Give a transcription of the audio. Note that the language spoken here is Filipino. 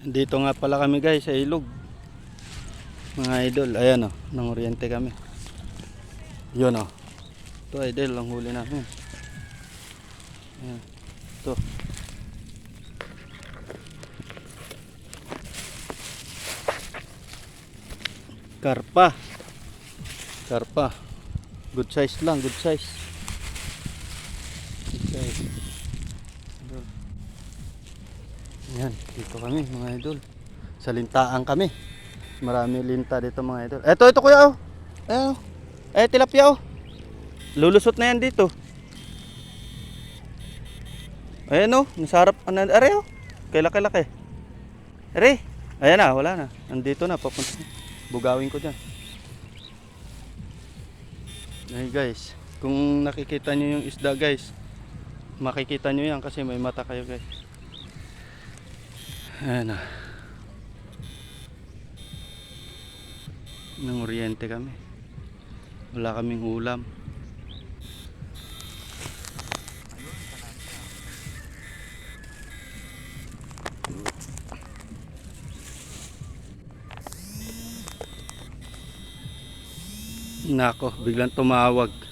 Dito nga pala kami guys sa ilog. Mga idol, ayan o, nang oriente kami. Yun o. Ito idol, ang huli namin. Ayan. Ito. Karpa. Karpa. Good size lang, good size. Good size. Idol. Yan, dito kami mga idol. Sa lintaan kami. Marami linta dito mga idol. Eto, ito kuya oh. Ayan oh. Eh, tilapia oh. Lulusot na yan dito. Ayan oh, nasarap. Ano, are oh. Kailaki-laki. Are. Ayan na, wala na. Nandito na, papunta. Bugawin ko dyan. Ay guys, kung nakikita nyo yung isda guys, makikita nyo yan kasi may mata kayo guys. Ayan na. Nang oriente kami. Wala kaming ulam. Nako, biglang tumawag.